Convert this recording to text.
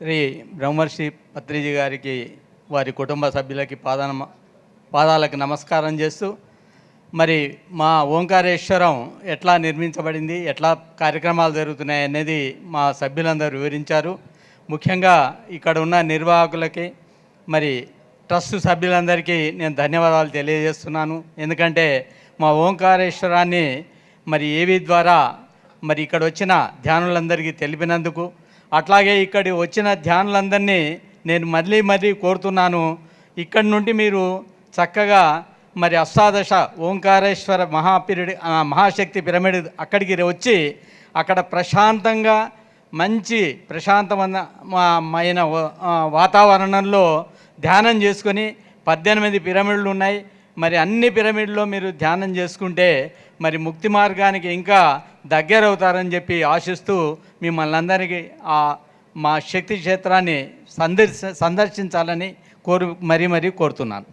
శ్రీ బ్రహ్మర్షి పత్రిజీ గారికి వారి కుటుంబ సభ్యులకి పాదాన పాదాలకు నమస్కారం చేస్తూ మరి మా ఓంకారేశ్వరం ఎట్లా నిర్మించబడింది ఎట్లా కార్యక్రమాలు జరుగుతున్నాయి అనేది మా సభ్యులందరూ వివరించారు. ముఖ్యంగా ఇక్కడ ఉన్న నిర్వాహకులకి మరి ట్రస్ట్ సభ్యులందరికీ నేను ధన్యవాదాలు తెలియజేస్తున్నాను. ఎందుకంటే మా ఓంకారేశ్వరాన్ని మరి ఏవి ద్వారా మరి ఇక్కడ వచ్చిన ధ్యానులందరికీ తెలిపినందుకు అట్లాగే ఇక్కడి వచ్చిన ధ్యానులందరినీ నేను మళ్ళీ మళ్ళీ కోరుతున్నాను. ఇక్కడి నుండి మీరు చక్కగా మరి అష్టాదశ ఓంకారేశ్వర మహాపిరిడి మహాశక్తి పిరమిడ్ అక్కడికి వచ్చి అక్కడ ప్రశాంతంగా మంచి ప్రశాంతమైన వాతావరణంలో ధ్యానం చేసుకొని పద్దెనిమిది పిరమిడ్లు ఉన్నాయి. మరి అన్ని పిరమిడ్లో మీరు ధ్యానం చేసుకుంటే మరి ముక్తి మార్గానికి ఇంకా దగ్గర అవుతారని చెప్పి ఆశిస్తూ మిమ్మల్ని అందరికీ ఆ మా శక్తి క్షేత్రాన్ని సందర్శ సందర్శించాలని కోరు మరీ మరీ కోరుతున్నాను.